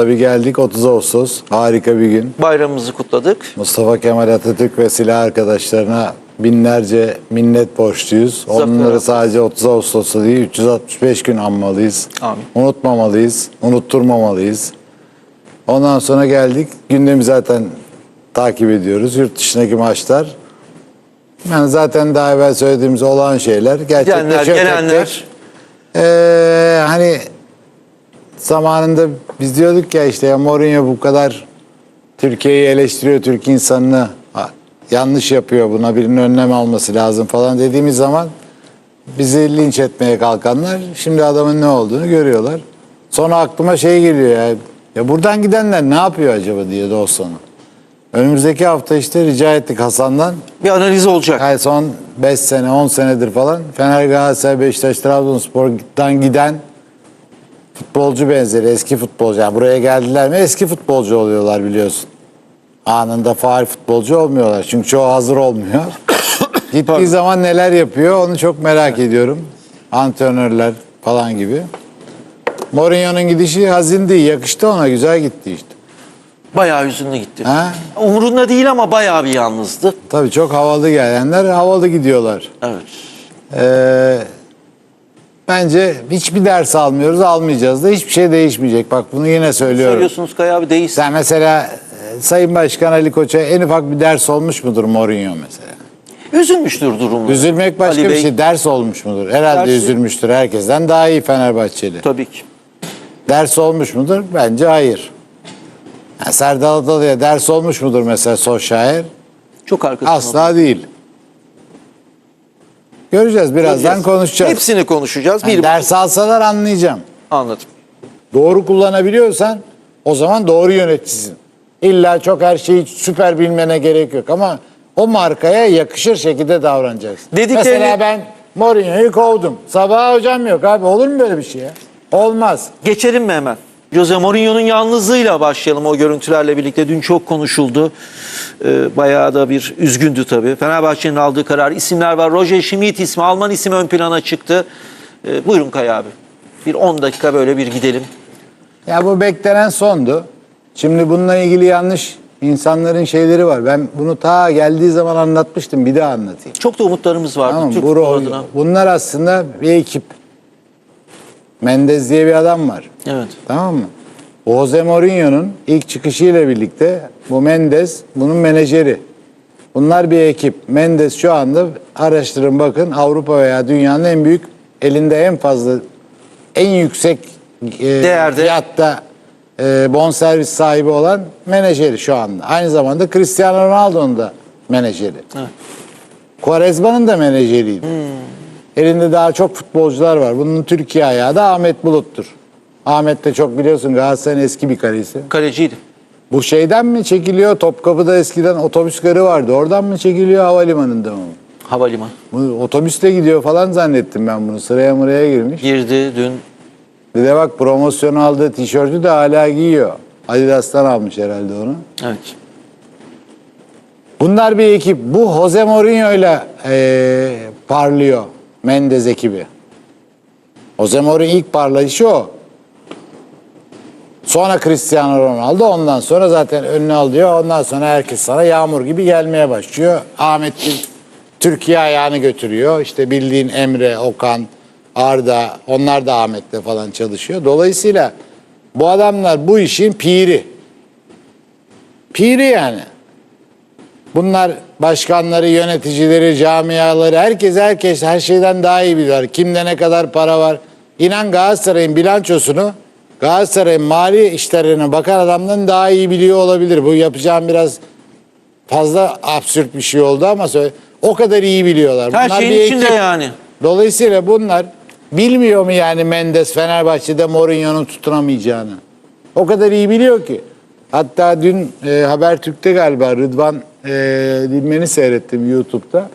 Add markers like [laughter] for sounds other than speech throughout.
Tabii geldik 30 Ağustos. Harika bir gün. Bayramımızı kutladık. Mustafa Kemal Atatürk ve silah arkadaşlarına binlerce minnet borçluyuz. Zafer Onları sadece 30 Ağustos'ta değil 365 gün anmalıyız. Amin. Unutmamalıyız, unutturmamalıyız. Ondan sonra geldik. Gündemi zaten takip ediyoruz. Yurt dışındaki maçlar. Yani zaten daha evvel söylediğimiz olan şeyler. Gelenler, çok gelenler. ee, hani zamanında biz diyorduk ya işte ya Mourinho bu kadar Türkiye'yi eleştiriyor, Türk insanını yanlış yapıyor buna birinin önlem alması lazım falan dediğimiz zaman bizi linç etmeye kalkanlar şimdi adamın ne olduğunu görüyorlar. Sonra aklıma şey geliyor ya, ya buradan gidenler ne yapıyor acaba diye dostlarına. Önümüzdeki hafta işte rica ettik Hasan'dan Bir analiz olacak. yani son 5 sene 10 senedir falan Fener Galatasaray Beşiktaş Trabzonspor'dan giden futbolcu benzeri eski futbolcu. Yani buraya geldiler mi eski futbolcu oluyorlar biliyorsun. Anında faal futbolcu olmuyorlar. Çünkü çoğu hazır olmuyor. [coughs] Gittiği zaman neler yapıyor onu çok merak ediyorum. Antrenörler falan gibi. Mourinho'nun gidişi hazin değil. Yakıştı ona güzel gitti işte. Bayağı hüzünlü gitti. Ha? Umurunda değil ama bayağı bir yalnızdı. Tabii çok havalı gelenler havalı gidiyorlar. Evet. Ee, bence hiçbir ders almıyoruz, almayacağız da hiçbir şey değişmeyecek. Bak bunu yine söylüyorum. Söylüyorsunuz Kaya abi değilsin. Sen mesela e, Sayın Başkan Ali Koç'a en ufak bir ders olmuş mudur Mourinho mesela? Üzülmüştür durumda. Üzülmek başka Ali bir Bey, şey. Ders olmuş mudur? Herhalde Dersi- üzülmüştür. Herkesten daha iyi Fenerbahçeli. Tabii ki. Ders olmuş mudur? Bence hayır. Yani Serdar Adalı'ya ders olmuş mudur mesela Solskjaer? Çok arkasında. Asla değil. Göreceğiz. Birazdan Göreceğiz. konuşacağız. Hepsini konuşacağız. Yani bir ders alsalar anlayacağım. Anladım. Doğru kullanabiliyorsan o zaman doğru yöneticisin. İlla çok her şeyi süper bilmene gerek yok ama o markaya yakışır şekilde davranacaksın. Dediklerini- Mesela ben Mourinho'yu kovdum. Sabah hocam yok abi olur mu böyle bir şey ya? Olmaz. Geçelim mi hemen? Jose Mourinho'nun yalnızlığıyla başlayalım o görüntülerle birlikte. Dün çok konuşuldu. Ee, bayağı da bir üzgündü tabii. Fenerbahçe'nin aldığı karar. isimler var. Roger Schmidt ismi, Alman ismi ön plana çıktı. Ee, buyurun Kaya abi. Bir 10 dakika böyle bir gidelim. Ya bu beklenen sondu. Şimdi bununla ilgili yanlış insanların şeyleri var. Ben bunu ta geldiği zaman anlatmıştım. Bir daha anlatayım. Çok da umutlarımız vardı Tamam, Türk bu futbolu rol- adına. bunlar aslında bir ekip. Mendez diye bir adam var. Evet. Tamam mı? Jose Mourinho'nun ilk çıkışıyla birlikte bu Mendes bunun menajeri. Bunlar bir ekip. Mendes şu anda araştırın bakın Avrupa veya dünyanın en büyük elinde en fazla en yüksek e, Değerde. fiyatta e, bonservis sahibi olan menajeri şu anda. Aynı zamanda Cristiano Ronaldo'nun da menajeri. Evet. Quaresma'nın da menajeriydi. Elinde daha çok futbolcular var. Bunun Türkiye ayağı da Ahmet Bulut'tur. Ahmet de çok biliyorsun Galatasaray'ın eski bir kalesi. Kaleciydi. Bu şeyden mi çekiliyor? Topkapı'da eskiden otobüs garı vardı. Oradan mı çekiliyor havalimanında mı? Havalimanı. Bu otobüsle gidiyor falan zannettim ben bunu. Sıraya mıraya girmiş. Girdi dün. Bir de bak promosyon aldığı tişörtü de hala giyiyor. Adidas'tan almış herhalde onu. Evet. Bunlar bir ekip. Bu Jose Mourinho ile eee, parlıyor Mendes ekibi. Jose Mourinho ilk parlayışı o. Sonra Cristiano Ronaldo ondan sonra zaten önüne alıyor. Ondan sonra herkes sana yağmur gibi gelmeye başlıyor. Ahmet Türkiye ayağını götürüyor. İşte bildiğin Emre, Okan, Arda onlar da Ahmet'le falan çalışıyor. Dolayısıyla bu adamlar bu işin piri. Piri yani. Bunlar başkanları, yöneticileri, camiaları, herkes herkes her şeyden daha iyi biliyor. Kimde ne kadar para var. İnan Galatasaray'ın bilançosunu Galatasaray'ın mali işlerine bakan adamdan daha iyi biliyor olabilir. Bu yapacağım biraz fazla absürt bir şey oldu ama söyle, o kadar iyi biliyorlar. Her Bunlar şeyin içinde ekip. yani. Dolayısıyla bunlar bilmiyor mu yani Mendes Fenerbahçe'de Mourinho'nun tutunamayacağını? O kadar iyi biliyor ki. Hatta dün e, Habertürk'te galiba Rıdvan e, Dilmen'i seyrettim YouTube'da.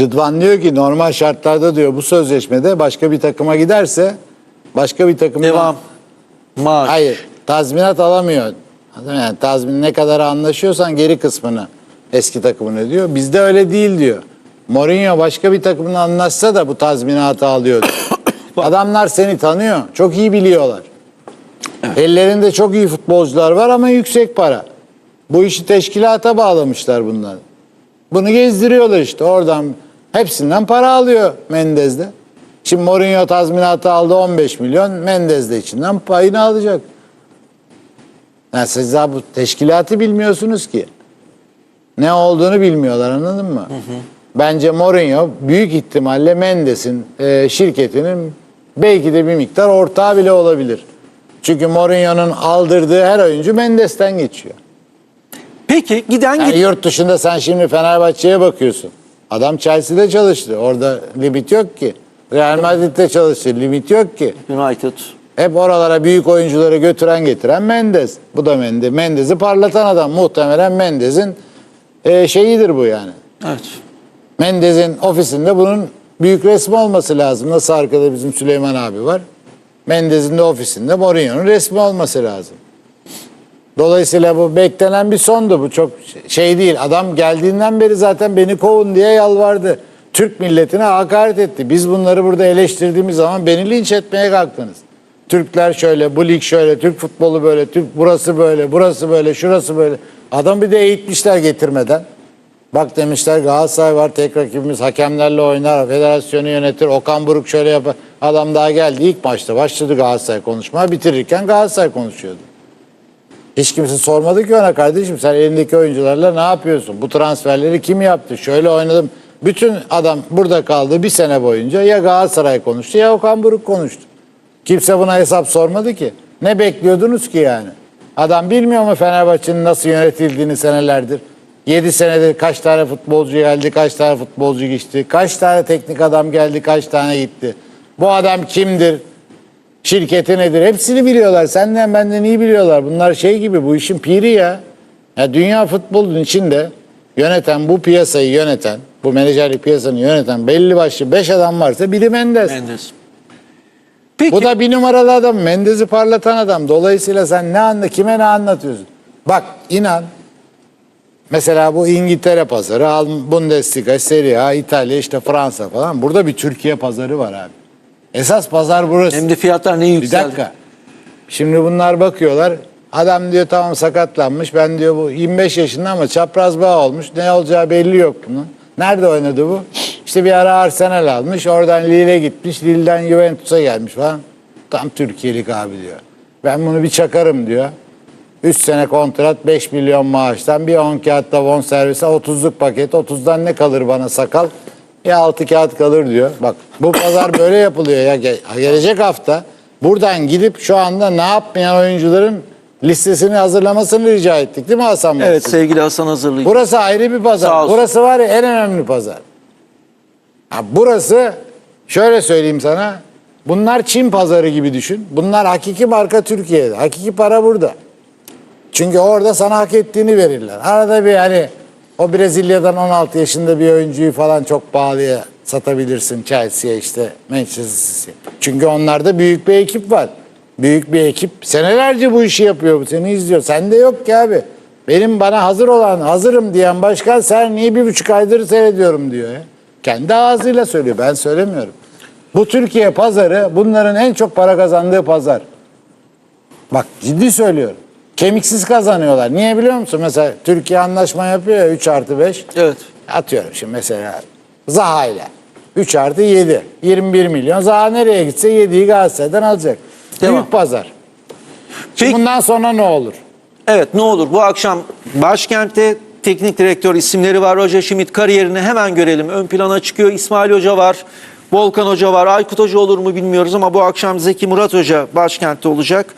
Rıdvan diyor ki normal şartlarda diyor bu sözleşmede başka bir takıma giderse başka bir takımdan Devam. Maaş. Hayır, tazminat alamıyor. Yani tazmin ne kadar anlaşıyorsan geri kısmını eski takımın ödüyor. Bizde öyle değil diyor. Mourinho başka bir takımla anlaşsa da bu tazminatı alıyor. diyor. [coughs] Adamlar seni tanıyor. Çok iyi biliyorlar. Ellerinde çok iyi futbolcular var ama yüksek para. Bu işi teşkilata bağlamışlar bunlar. Bunu gezdiriyorlar işte oradan hepsinden para alıyor Mendez de. Şimdi Mourinho tazminatı aldı 15 milyon. Mendez de içinden payını alacak. Yani siz daha bu teşkilatı bilmiyorsunuz ki. Ne olduğunu bilmiyorlar anladın mı? Bence Mourinho büyük ihtimalle Mendes'in e, şirketinin belki de bir miktar ortağı bile olabilir. Çünkü Mourinho'nun aldırdığı her oyuncu Mendes'ten geçiyor. Peki giden Yani git. yurt dışında sen şimdi Fenerbahçe'ye bakıyorsun. Adam Chelsea'de çalıştı. Orada limit yok ki. Real Madrid'de çalıştı. Limit yok ki. United. Hep oralara büyük oyuncuları götüren getiren Mendes. Bu da Mendes. Mendes'i parlatan adam. Muhtemelen Mendes'in e, şeyidir bu yani. Evet. Mendes'in ofisinde bunun büyük resmi olması lazım. Nasıl arkada bizim Süleyman abi var. Mendes'in de ofisinde Mourinho'nun resmi olması lazım. Dolayısıyla bu beklenen bir sondu. Bu çok şey değil. Adam geldiğinden beri zaten beni kovun diye yalvardı. Türk milletine hakaret etti. Biz bunları burada eleştirdiğimiz zaman beni linç etmeye kalktınız. Türkler şöyle, bu lig şöyle, Türk futbolu böyle, Türk burası böyle, burası böyle, şurası böyle. Adam bir de eğitmişler getirmeden. Bak demişler Galatasaray var tek rakibimiz hakemlerle oynar, federasyonu yönetir, Okan Buruk şöyle yapar. Adam daha geldi ilk maçta başladı Galatasaray konuşmaya bitirirken Galatasaray konuşuyordu. Hiç kimse sormadı ki ona kardeşim sen elindeki oyuncularla ne yapıyorsun? Bu transferleri kim yaptı? Şöyle oynadım. Bütün adam burada kaldı bir sene boyunca ya Galatasaray konuştu ya Okan Buruk konuştu. Kimse buna hesap sormadı ki. Ne bekliyordunuz ki yani? Adam bilmiyor mu Fenerbahçe'nin nasıl yönetildiğini senelerdir? 7 senedir kaç tane futbolcu geldi, kaç tane futbolcu geçti, kaç tane teknik adam geldi, kaç tane gitti. Bu adam kimdir? Şirketi nedir? Hepsini biliyorlar. Senden benden iyi biliyorlar. Bunlar şey gibi bu işin piri ya. ya dünya futbolunun içinde yöneten bu piyasayı yöneten, bu menajerlik piyasanı yöneten belli başlı 5 adam varsa biri Mendes. Mendes. Peki. Bu da bir numaralı adam. Mendes'i parlatan adam. Dolayısıyla sen ne anla, kime ne anlatıyorsun? Bak inan. Mesela bu İngiltere pazarı, Bundesliga, Serie A, İtalya, işte Fransa falan. Burada bir Türkiye pazarı var abi. Esas pazar burası. Hem de fiyatlar ne Bir yükseldi. dakika. Şimdi bunlar bakıyorlar. Adam diyor tamam sakatlanmış. Ben diyor bu 25 yaşında ama çapraz bağ olmuş. Ne olacağı belli yok bunun. Nerede oynadı bu? İşte bir ara Arsenal almış. Oradan Lille'e gitmiş. Lille'den Juventus'a gelmiş falan. Tam Türkiye'lik abi diyor. Ben bunu bir çakarım diyor. 3 sene kontrat 5 milyon maaştan bir 10 kağıtta bon servise 30'luk paket. 30'dan ne kalır bana sakal? Ya 6 kağıt kalır diyor. Bak bu pazar böyle yapılıyor ya. Ge- Gelecek hafta buradan gidip şu anda ne yapmayan oyuncuların listesini hazırlamasını rica ettik değil mi Hasan Bey? Evet sevgili Hasan hazırlayın. Burası ayrı bir pazar. Burası var ya en önemli pazar. Ha, burası şöyle söyleyeyim sana. Bunlar Çin pazarı gibi düşün. Bunlar hakiki marka Türkiye'de. Hakiki para burada. Çünkü orada sana hak ettiğini verirler. Arada bir hani o Brezilya'dan 16 yaşında bir oyuncuyu falan çok pahalıya satabilirsin Chelsea'ye işte Manchester City. Çünkü onlarda büyük bir ekip var. Büyük bir ekip senelerce bu işi yapıyor. Seni izliyor. Sende yok ki abi. Benim bana hazır olan, hazırım diyen başkan sen niye bir buçuk aydır seyrediyorum diyor ya. Kendi ağzıyla söylüyor. Ben söylemiyorum. Bu Türkiye pazarı bunların en çok para kazandığı pazar. Bak ciddi söylüyorum. Kemiksiz kazanıyorlar. Niye biliyor musun? Mesela Türkiye anlaşma yapıyor ya 3 artı 5. Evet. Atıyorum şimdi mesela Zaha ile 3 artı 7. 21 milyon. Zaha nereye gitse 7'yi Galatasaray'dan alacak. Devam. Büyük pazar. Peki. bundan sonra ne olur? Evet ne olur bu akşam başkentte teknik direktör isimleri var. Roger Schmidt kariyerini hemen görelim. Ön plana çıkıyor. İsmail Hoca var. Volkan Hoca var. Aykut Hoca olur mu bilmiyoruz ama bu akşam Zeki Murat Hoca başkentte olacak.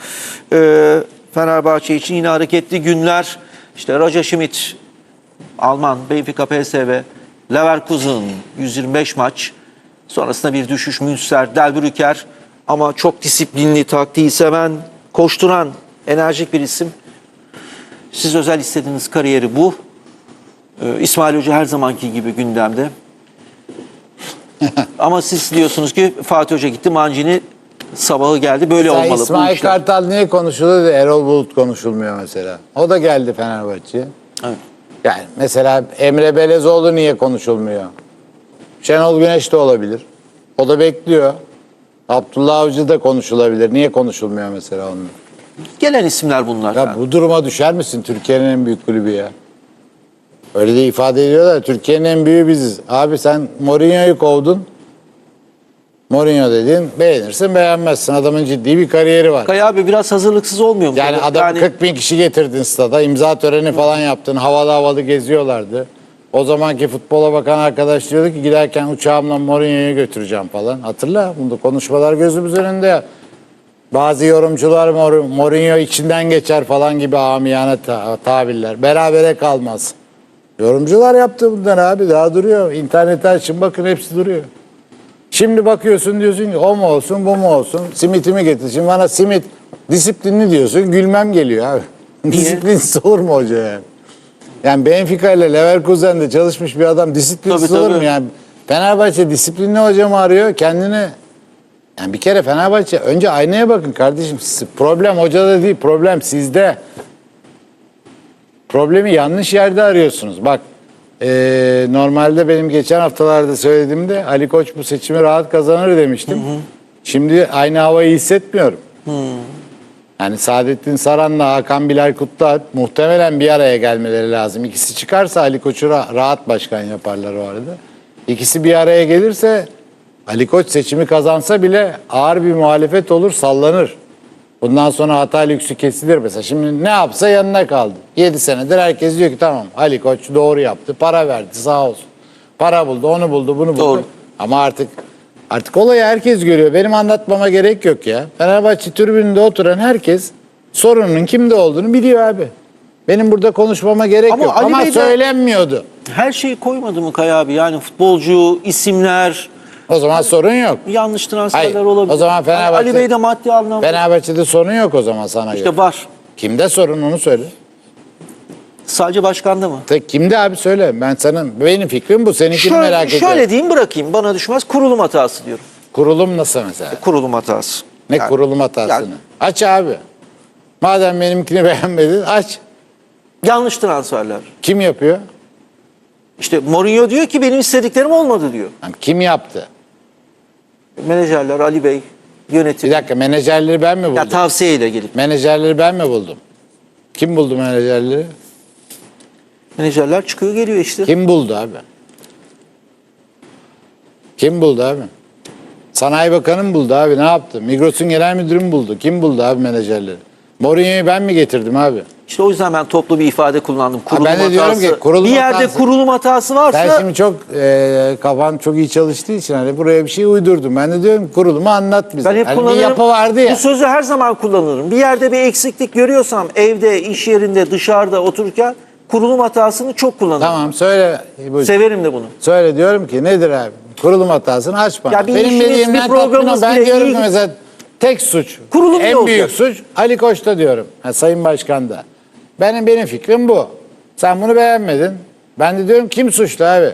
Ee, Fenerbahçe için yine hareketli günler. İşte Roger Schmidt Alman, Benfica PSV, Leverkusen 125 maç. Sonrasında bir düşüş Münster, Delbrücker ama çok disiplinli, taktiği seven, koşturan, enerjik bir isim. Siz özel istediğiniz kariyeri bu. Ee, İsmail Hoca her zamanki gibi gündemde. [laughs] Ama siz diyorsunuz ki Fatih Hoca gitti, Mancini sabahı geldi. Böyle Sen olmalı İsmail. Kartal niye konuşuluyor da Erol Bulut konuşulmuyor mesela? O da geldi Fenerbahçe'ye. Evet. Yani mesela Emre Belezoğlu niye konuşulmuyor? Şenol Güneş de olabilir. O da bekliyor. Abdullah Avcı da konuşulabilir. Niye konuşulmuyor mesela onun? Gelen isimler bunlar. Ya bu duruma düşer misin Türkiye'nin en büyük kulübü ya? Öyle de ifade ediyorlar. Türkiye'nin en büyüğü biziz. Abi sen Mourinho'yu kovdun. Mourinho dedin beğenirsin beğenmezsin. Adamın ciddi bir kariyeri var. Kaya abi biraz hazırlıksız olmuyor mu? Yani adam 40 bin kişi getirdin stada. imza töreni falan yaptın. Havalı havalı geziyorlardı. O zamanki futbola bakan arkadaş diyordu ki giderken uçağımla Mourinho'yu götüreceğim falan. Hatırla bunda konuşmalar gözümüz önünde ya. Bazı yorumcular Mourinho içinden geçer falan gibi amiyane ta- tabirler. Berabere kalmaz. Yorumcular yaptı bunları abi daha duruyor. İnternete açın bakın hepsi duruyor. Şimdi bakıyorsun diyorsun ki o mu olsun bu mu olsun simitimi getir. Şimdi bana simit disiplinli diyorsun gülmem geliyor abi. Disiplinsiz olur mu hoca yani? Yani Benfica ile Leverkusen'de çalışmış bir adam disiplinsiz Tabii, olur mu tabii. yani? Fenerbahçe disiplinli hocamı arıyor kendini yani bir kere Fenerbahçe önce aynaya bakın kardeşim. Problem hocada değil problem sizde. Problemi yanlış yerde arıyorsunuz. Bak eee, normalde benim geçen haftalarda söylediğimde Ali Koç bu seçimi rahat kazanır demiştim. Şimdi aynı havayı hissetmiyorum. Yani Saadettin Saran'la Hakan Bilal Kutlualp muhtemelen bir araya gelmeleri lazım. İkisi çıkarsa Ali Koç'u ra- rahat başkan yaparlar o arada. İkisi bir araya gelirse Ali Koç seçimi kazansa bile ağır bir muhalefet olur, sallanır. Bundan sonra hata lüksü kesilir mesela. Şimdi ne yapsa yanına kaldı. 7 senedir herkes diyor ki tamam Ali Koç doğru yaptı. Para verdi sağ olsun. Para buldu, onu buldu, bunu buldu. Doğru. Ama artık artık olayı herkes görüyor. Benim anlatmama gerek yok ya. Fenerbahçe tribününde oturan herkes sorunun kimde olduğunu biliyor abi. Benim burada konuşmama gerek Ama yok. Ali Ama Bey de- söylenmiyordu. Her şeyi koymadı mı Kaya abi? Yani futbolcu, isimler, O zaman sorun yok. yanlış transferler Hayır, olabilir. o zaman Fenerbahçe- Ali Bey de maddi anlamda Fenerbahçe'de sorun yok o zaman sana göre. işte var. Kimde sorun onu söyle. Sadece başkanda mı? Tek kimde abi söyle. Ben sana benim fikrim bu. Seninkini merak ediyorum. şöyle diyeyim bırakayım. Bana düşmez kurulum hatası diyorum. Kurulum nasıl mesela? Kurulum hatası. Ne Yani- kurulum hatasını? yani- Aç abi. Madem benimkini [laughs] beğenmedin aç. Yanlış transferler. Kim yapıyor? İşte Mourinho diyor ki benim istediklerim olmadı diyor. Yani kim yaptı? Menajerler Ali Bey, Bir yönetim. dakika menajerleri ben mi buldum? Ya tavsiyeyle gelip menajerleri ben mi buldum? Kim buldu menajerleri? menajerler çıkıyor geliyor işte. Kim buldu abi? Kim buldu abi? Sanayi Bakanı mı buldu abi? Ne yaptı? Migros'un genel müdürü mü buldu? Kim buldu abi menajerleri? Mourinho'yu ben mi getirdim abi? İşte o yüzden ben toplu bir ifade kullandım. Kurulum ben de diyorum hatası. ki kurulum bir yerde hatası- kurulum hatası varsa Sen şimdi çok e, kafan çok iyi çalıştığı için hani buraya bir şey uydurdum. Ben de diyorum ki kurulumu anlat bize. ben hep Hani bir kullanırım. yapı vardı ya. Bu sözü her zaman kullanırım. Bir yerde bir eksiklik görüyorsam evde, iş yerinde, dışarıda otururken kurulum hatasını çok kullanırım. Tamam söyle. Bu- Severim de bunu. Söyle diyorum ki nedir abi? Kurulum hatasını aç bana. Ya bir Benim dediğimden bir programımız Ben bile diyorum iyi- mesela tek suç. Kurulum en olacak? büyük suç Ali Koç'ta diyorum. Ha, Sayın Başkan'da. Benim benim fikrim bu. Sen bunu beğenmedin. Ben de diyorum kim suçlu abi?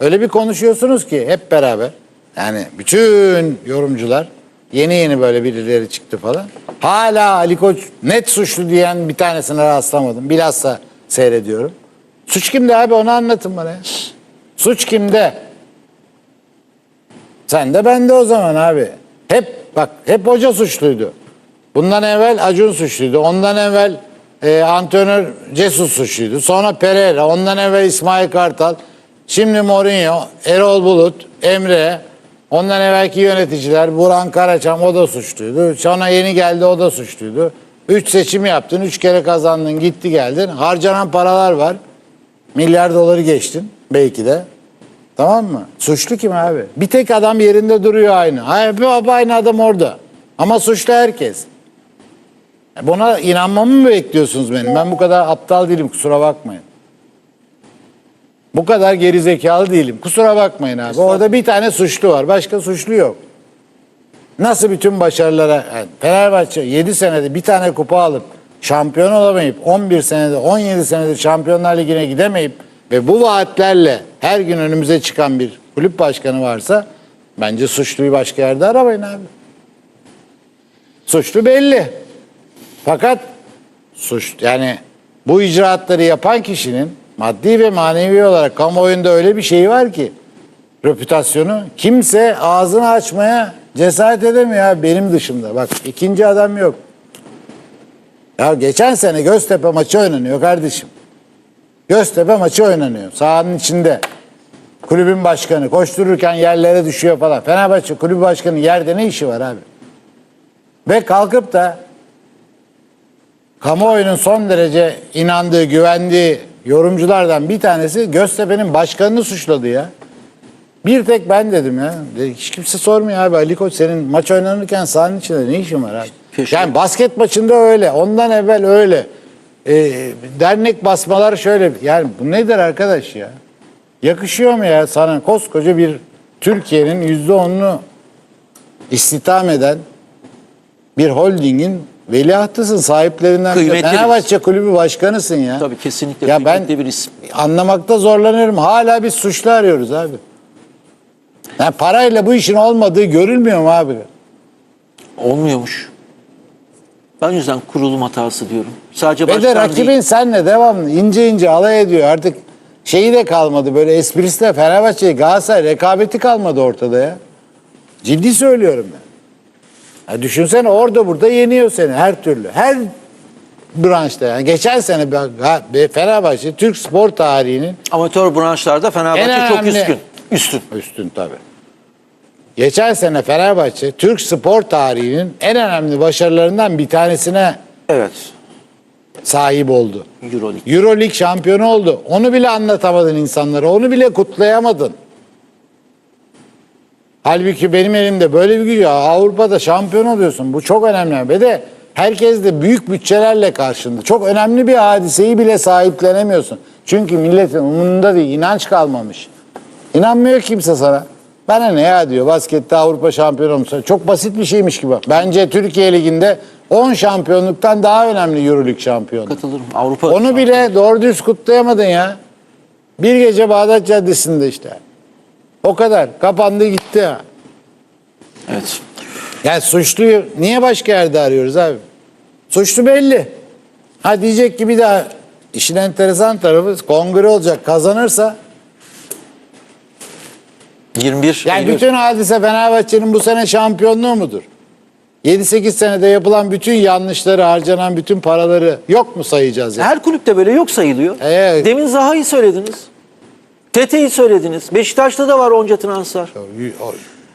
Öyle bir konuşuyorsunuz ki hep beraber. Yani bütün yorumcular yeni yeni böyle birileri çıktı falan. Hala Ali Koç net suçlu diyen bir tanesine rastlamadım. Bilhassa seyrediyorum. Suç kimde abi onu anlatın bana ya. Suç kimde? Sen de ben de o zaman abi. Hep bak hep hoca suçluydu. Bundan evvel Acun suçluydu. Ondan evvel e, antrenör Cesus suçluydu. Sonra Pereira. Ondan evvel İsmail Kartal. Şimdi Mourinho, Erol Bulut, Emre. Ondan evvelki yöneticiler Burhan Karaçam o da suçluydu. Sonra yeni geldi o da suçluydu. Üç seçim yaptın, üç kere kazandın, gitti geldin. Harcanan paralar var. Milyar doları geçtin belki de. Tamam mı? Suçlu kim abi? Bir tek adam yerinde duruyor aynı. Bir aynı adam orada. Ama suçlu herkes. E Buna inanmamı mı bekliyorsunuz benim? Ben bu kadar aptal değilim kusura bakmayın. Bu kadar geri zekalı değilim. Kusura bakmayın abi. Orada bir tane suçlu var. Başka suçlu yok. Nasıl bütün başarılara yani Fenerbahçe 7 senede bir tane kupa alıp şampiyon olamayıp 11 senede 17 senede Şampiyonlar Ligi'ne gidemeyip ve bu vaatlerle her gün önümüze çıkan bir kulüp başkanı varsa bence suçluyu başka yerde aramayın abi. Suçlu belli. Fakat suç yani bu icraatları yapan kişinin maddi ve manevi olarak kamuoyunda öyle bir şey var ki reputasyonu kimse ağzını açmaya cesaret edemiyor benim dışımda. Bak ikinci adam yok. Ya geçen sene Göztepe maçı oynanıyor kardeşim. Göztepe maçı oynanıyor. Sahanın içinde. Kulübün başkanı koştururken yerlere düşüyor falan. Fenerbahçe kulübü başkanı yerde ne işi var abi? Ve kalkıp da kamuoyunun son derece inandığı, güvendiği yorumculardan bir tanesi Göztepe'nin başkanını suçladı ya. Bir tek ben dedim ya. Hiç kimse sormuyor abi. Ali Koç senin maç oynanırken sahanın içinde ne işin var abi? Keşke. Yani basket maçında öyle. Ondan evvel öyle. Ee, dernek basmalar şöyle. Yani bu nedir arkadaş ya? Yakışıyor mu ya sana koskoca bir Türkiye'nin yüzde onunu istihdam eden bir holdingin veliahtısın, sahiplerinden. Kıymetli Fenerbahçe kulübü başkanısın ya. Tabii kesinlikle Ya ben bir isim. anlamakta zorlanıyorum. Hala biz suçlu arıyoruz abi. Yani parayla bu işin olmadığı görülmüyor mu abi? Olmuyormuş. Ben o yüzden kurulum hatası diyorum. Sadece Ve de rakibin değil. senle devamlı ince ince alay ediyor. Artık şeyi de kalmadı böyle esprisi de Fenerbahçe Galatasaray rekabeti kalmadı ortada ya. Ciddi söylüyorum ben. Ya düşünsene orada burada yeniyor seni her türlü. Her branşta yani. Geçen sene Fenerbahçe Türk spor tarihinin Amatör branşlarda Fenerbahçe En çok önemli- üstün. Üstün. Üstün tabii. Geçen sene Fenerbahçe Türk spor tarihinin en önemli başarılarından bir tanesine Evet. sahip oldu. Euroleague. Euroleague şampiyonu oldu. Onu bile anlatamadın insanlara. Onu bile kutlayamadın. Halbuki benim elimde böyle bir güç. ya, Avrupa'da şampiyon oluyorsun. Bu çok önemli. Ve de herkes de büyük bütçelerle karşında. Çok önemli bir hadiseyi bile sahiplenemiyorsun. Çünkü milletin umurunda değil. inanç kalmamış. İnanmıyor kimse sana. Bana ne ya diyor baskette Avrupa şampiyonu olmuş. Çok basit bir şeymiş gibi. Bence Türkiye Ligi'nde 10 şampiyonluktan daha önemli Euroleague şampiyonu. Katılırım. Avrupa Onu bile doğru düz kutlayamadın ya. Bir gece Bağdat Caddesi'nde işte. O kadar. Kapandı gitti ya. Evet. Yani suçluyu niye başka yerde arıyoruz abi? Suçlu belli. Ha diyecek ki bir daha işin enteresan tarafı kongre olacak kazanırsa 21 yani Eylül. bütün hadise Fenerbahçe'nin bu sene şampiyonluğu mudur? 7-8 senede yapılan bütün yanlışları, harcanan bütün paraları yok mu sayacağız ya? Her kulüpte böyle yok sayılıyor. Evet. Demin Zaha'yı söylediniz. Tete'yi söylediniz. Beşiktaş'ta da var onca transfer.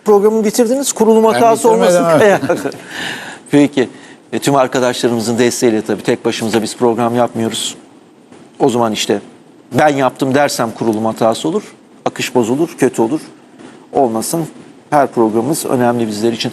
Programı bitirdiniz. Kurulum hatası bitirmedim, olmasın. [laughs] Peki. E, tüm arkadaşlarımızın desteğiyle tabii tek başımıza biz program yapmıyoruz. O zaman işte ben yaptım dersem kurulum hatası olur. Akış bozulur, kötü olur. Olmasın. Her programımız önemli bizler için.